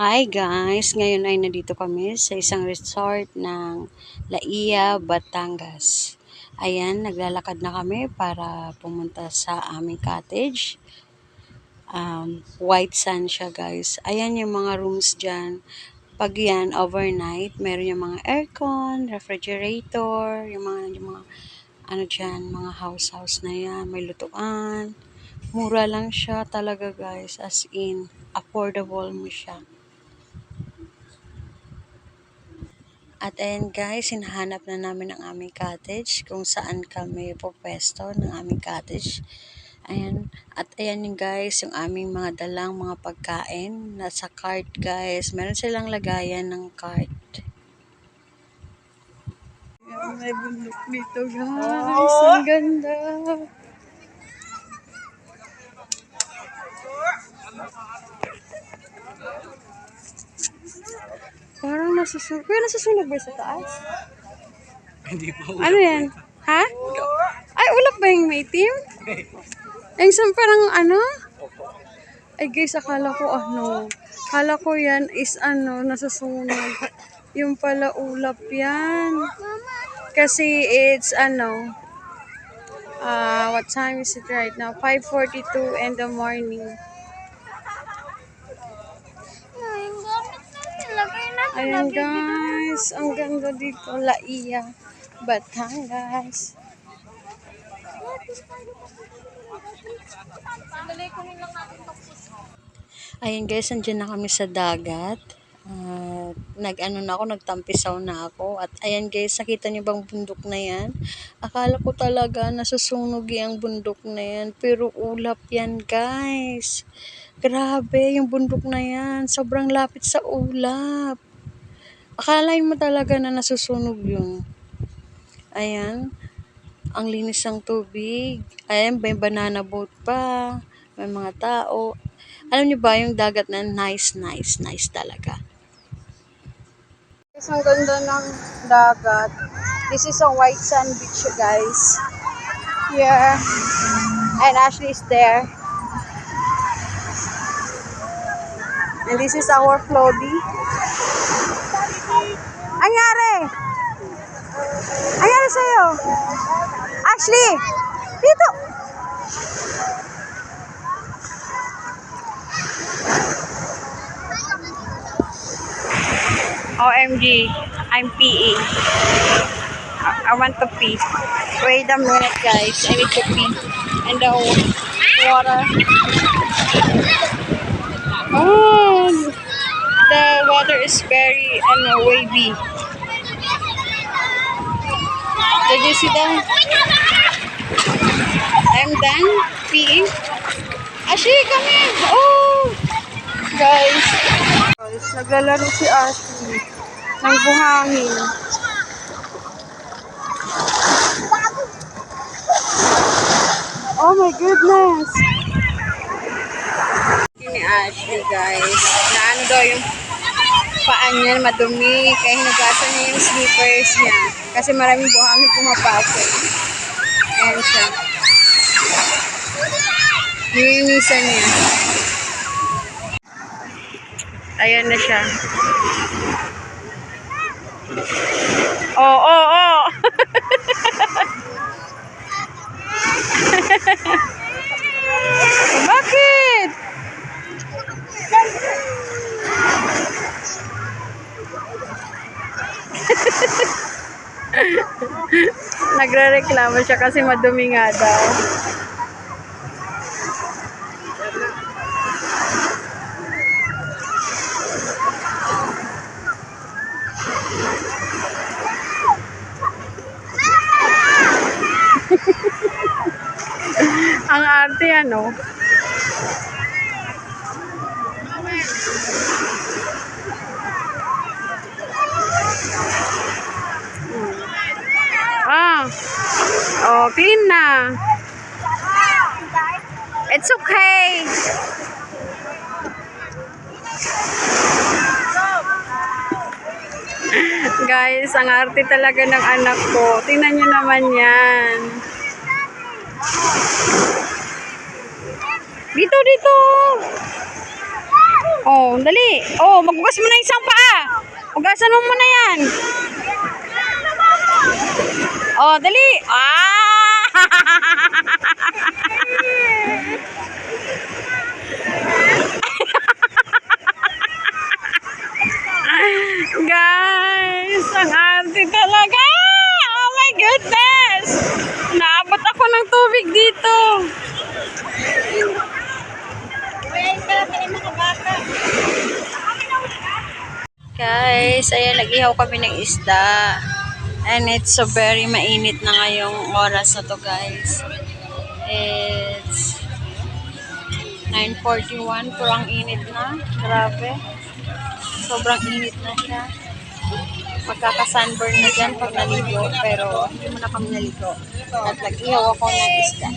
Hi guys! Ngayon ay nandito kami sa isang resort ng Laia, Batangas. Ayan, naglalakad na kami para pumunta sa aming cottage. Um, white sand siya guys. Ayan yung mga rooms dyan. Pag yan, overnight, meron yung mga aircon, refrigerator, yung mga, yung mga ano dyan, mga house-house na yan, may lutuan. Mura lang siya talaga guys, as in, affordable mo siya. At ayan guys, hinahanap na namin ang aming cottage kung saan kami pupwesto ng aming cottage. Ayan. At ayan yung guys, yung aming mga dalang mga pagkain. Nasa cart guys. Meron silang lagayan ng cart. Ayan, may bundok dito guys. Ang ganda. Parang nasusunog. Kuya, nasusunog ba sa taas? Hindi po. Ano yan? Ha? Ay, ulap ba yung may team? Yung isang parang ano? Ay guys, akala ko ano. Akala ko yan is ano, nasusunog. Yung pala ulap yan. Kasi it's ano, uh, what time is it right now? 5.42 in the morning. Ayan guys, ang ganda dito. Laia, Batangas. Ayun guys, andyan na kami sa dagat. At nag-ano na ako, nagtampisaw na ako. At ayan guys, nakita niyo bang bundok na yan? Akala ko talaga nasusunog yung bundok na yan. Pero ulap yan guys. Grabe, yung bundok na yan. Sobrang lapit sa ulap. Akalain mo talaga na nasusunog yun. Ayan. Ang linis ng tubig. Ayan, may banana boat pa. May mga tao. Alam niyo ba yung dagat na nice, nice, nice talaga. Guys, ang ganda ng dagat. This is a white sand beach, guys. Here. And Ashley is there. And this is our floaty. Anyari? Anyari sa'yo? Ashley! Dito! OMG, I'm peeing. I, I want to pee. Wait a minute, guys. I need to pee. And the water. Oh, water is very ano, wavy. Did you see that? I'm done peeing. Ashley, come here. Oh, guys. Guys, naglalaro si Ashley ng buhangin. Oh my goodness! Ni Ashley guys, na ano daw yung paa niya madumi, kaya hinugasan niya yung slippers niya. Kasi maraming buhangin pumapasok. Ayan siya. Nilinisan niya. Ayan na siya. Oh, oh, oh! Nagre-reklamo siya kasi madumi nga daw. Ang arte ano. Ah. Clean na. It's okay. Guys, ang arte talaga ng anak ko. Tingnan nyo naman yan. Dito, dito. Oh, dali. Oh, magbugas mo na isang paa. Hugasan mo muna yan. Oh, dali. Ah! Guys, ang auntie talaga. Oh my goodness. Naabot ako ng tubig dito. Guys, ayan, nag-ihaw kami ng isda. And it's so very mainit na ngayong oras na to, guys. It's 9.41, pero ang init na. Grabe. Sobrang init na siya. Magkaka-sunburn na dyan pag naligo, pero hindi mo na kami naligo. At nag-ihaw ako ng isda.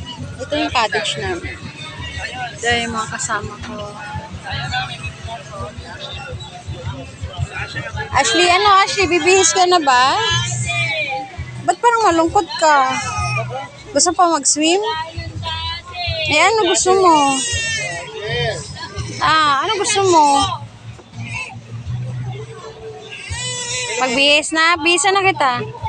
Ito yung cottage namin. Ito yung mga kasama ko. Ashley, ano Ashley, bibihis ka na ba? Ba't parang malungkot ka? Gusto pa mag-swim? Eh, ano gusto mo? Ah, ano gusto mo? Magbihis na? Bisa na kita.